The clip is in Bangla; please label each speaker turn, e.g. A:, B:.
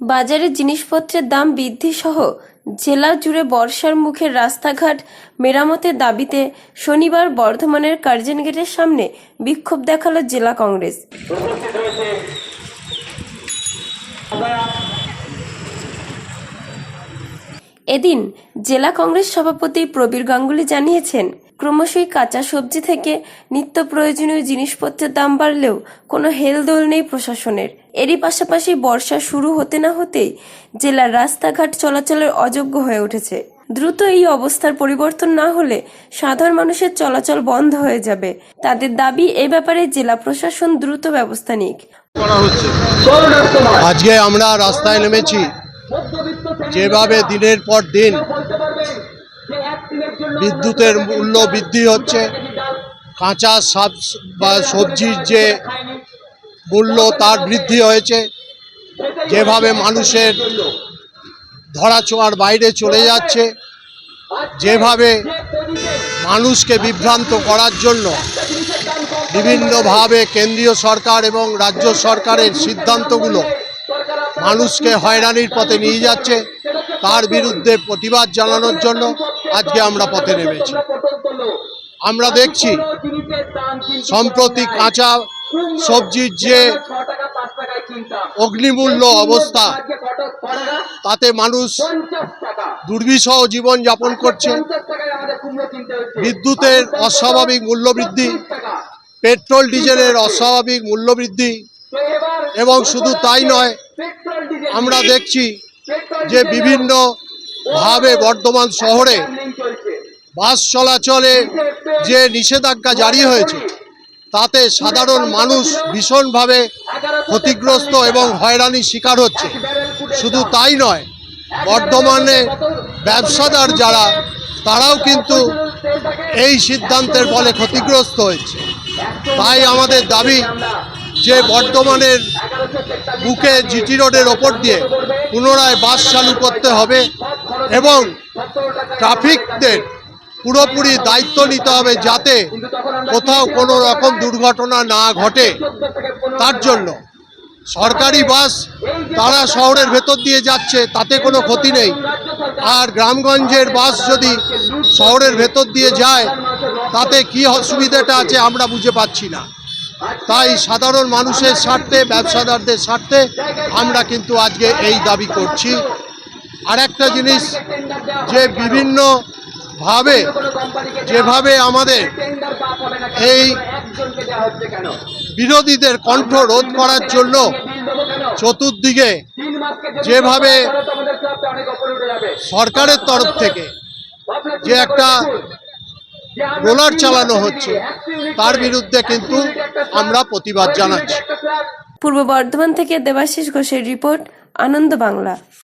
A: বাজারে জিনিসপত্রের দাম বৃদ্ধি সহ জেলা জুড়ে বর্ষার মুখে রাস্তাঘাট মেরামতের দাবিতে শনিবার বর্ধমানের কার্জন গেটের সামনে বিক্ষোভ দেখাল জেলা কংগ্রেস। এদিন জেলা কংগ্রেস সভাপতি প্রবীর গাঙ্গুলি জানিয়েছেন ক্রমশই কাঁচা সবজি থেকে নিত্য প্রয়োজনীয় জিনিসপত্রের দাম বাড়লেও কোনো হেলদোল নেই প্রশাসনের। এরই পাশাপাশি বর্ষা শুরু হতে না হতেই জেলার রাস্তাঘাট চলাচলের অযোগ্য হয়ে উঠেছে। দ্রুত এই অবস্থার পরিবর্তন না হলে সাধারণ মানুষের চলাচল বন্ধ হয়ে যাবে। তাদের দাবি, এ ব্যাপারে জেলা প্রশাসন দ্রুত ব্যবস্থা নিক।
B: আজকে আমরা রাস্তায় নেমেছি। যেভাবে দিনের পর দিন বিদ্যুতের মূল্য বৃদ্ধি হচ্ছে। কাঁচা সব বা সবজির যে মূল্য তার বৃদ্ধি হয়েছে। যেভাবে মানুষের ধরাছোঁয়ার বাইরে চলে যাচ্ছে, যেভাবে মানুষকে বিভ্রান্ত করার জন্য বিভিন্নভাবে কেন্দ্রীয় সরকার এবং রাজ্য সরকারের সিদ্ধান্তগুলো মানুষকে হয়রানির পথে নিয়ে যাচ্ছে। তার বিরুদ্ধে প্রতিবাদ জানানোর জন্য আজকে আমরা পথে নেমেছি। আমরা দেখছি, সম্প্রতি কাঁচা সবজির যে অগ্নিমূল্য অবস্থা, তাতে মানুষ দুর্বিষহ জীবন যাপন করছে। বিদ্যুতের অস্বাভাবিক মূল্যবৃদ্ধি, পেট্রোল ডিজেলের অস্বাভাবিক মূল্যবৃদ্ধি, এবং শুধু তাই নয়, আমরা দেখছি যে বিভিন্ন ভাবে বর্ধমান শহরে বাস চলাচলে যে নিষেধাজ্ঞা জারি হয়েছে, তাতে সাধারণ মানুষ ভীষণভাবে ক্ষতিগ্রস্ত এবং হয়রানির শিকার হচ্ছে। শুধু তাই নয়, বর্ধমানে ব্যবসাদার যারা, তারাও কিন্তু এই সিদ্ধান্তের ফলে ক্ষতিগ্রস্ত হয়েছে। তাই আমাদের দাবি যে বর্ধমানের বুকে জিটি রোডের ওপর দিয়ে পুনরায় বাস চালু করতে হবে এবং ট্রাফিকদের পুরোপুরি দায়িত্ব নিতে হবে যাতে কোথাও কোনো রকম দুর্ঘটনা না ঘটে। তার জন্য সরকারি বাস তারা শহরের ভেতর দিয়ে যাচ্ছে, তাতে কোনো ক্ষতি নেই। আর গ্রামগঞ্জের বাস যদি শহরের ভেতর দিয়ে যায়, তাতে কি অসুবিধাটা আছে আমরা বুঝে পাচ্ছি না। তাই সাধারণ মানুষের স্বার্থে, ব্যবসাদারদের স্বার্থে আমরা কিন্তু আজকে এই দাবি করছি। আর একটা জিনিস, যে বিভিন্ন ভাবে, যেভাবে আমাদের এই বিরোধীদের কণ্ঠ রোধ করার জন্য চতুর্দিকে যেভাবে সরকারের তরফ থেকে যে একটা রোলার চালানো হচ্ছে। তার বিরুদ্ধে কিন্তু আমরা প্রতিবাদ জানাচ্ছি।
A: পূর্ব বর্ধমান থেকে দেবাশিস ঘোষের রিপোর্ট, আনন্দ বাংলা।